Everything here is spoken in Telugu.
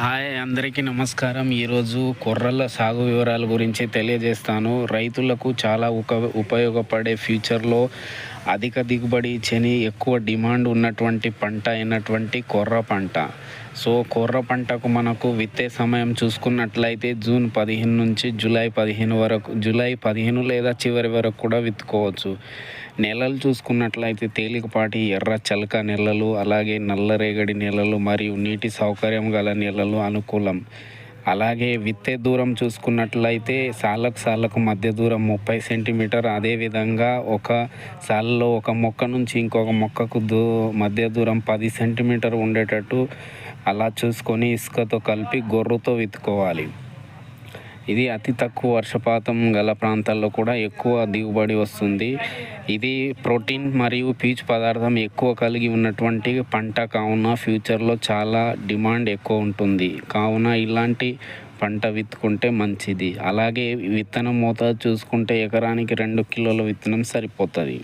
హాయ్ అందరికీ నమస్కారం. ఈరోజు కొర్రల సాగు వివరాల గురించి తెలియజేస్తాను. రైతులకు చాలా ఉప ఉపయోగపడే ఫ్యూచర్లో అధిక దిగుబడి ఇచ్చని ఎక్కువ డిమాండ్ ఉన్నటువంటి పంట అయినటువంటి కొర్ర పంట. సో కొర్ర పంటకు మనకు విత్తే సమయం చూసుకున్నట్లయితే జూన్ పదిహేను నుంచి జూలై పదిహేను వరకు జూలై పదిహేను లేదా చివరి వరకు కూడా విత్తుకోవచ్చు. నెలలు చూసుకున్నట్లయితే తేలికపాటి ఎర్ర చలక నెలలు అలాగే నల్లరేగడి నెలలు మరియు నీటి సౌకర్యం గల నెలలు అనుకూలం. అలాగే విత్తే దూరం చూసుకున్నట్లయితే సాలకు సాలకు మధ్య దూరం ముప్పై సెంటీమీటర్. అదేవిధంగా ఒక సాలలో ఒక మొక్క నుంచి ఇంకొక మొక్కకు దూ మధ్య దూరం పది సెంటీమీటర్ ఉండేటట్టు అలా చూసుకొని ఇసుకతో కలిపి గొర్రుతో విత్తుకోవాలి. ఇది అతి తక్కువ వర్షపాతం గల ప్రాంతాల్లో కూడా ఎక్కువ దిగుబడి వస్తుంది. ఇది ప్రోటీన్ మరియు పీచు పదార్థం ఎక్కువ కలిగి ఉన్నటువంటి పంట కావున ఫ్యూచర్లో చాలా డిమాండ్ ఎక్కువ ఉంటుంది. కావున ఇలాంటి పంట విత్తుకుంటే మంచిది. అలాగే విత్తనం మోతాదు చూసుకుంటే ఎకరానికి రెండు కిలోల విత్తనం సరిపోతుంది.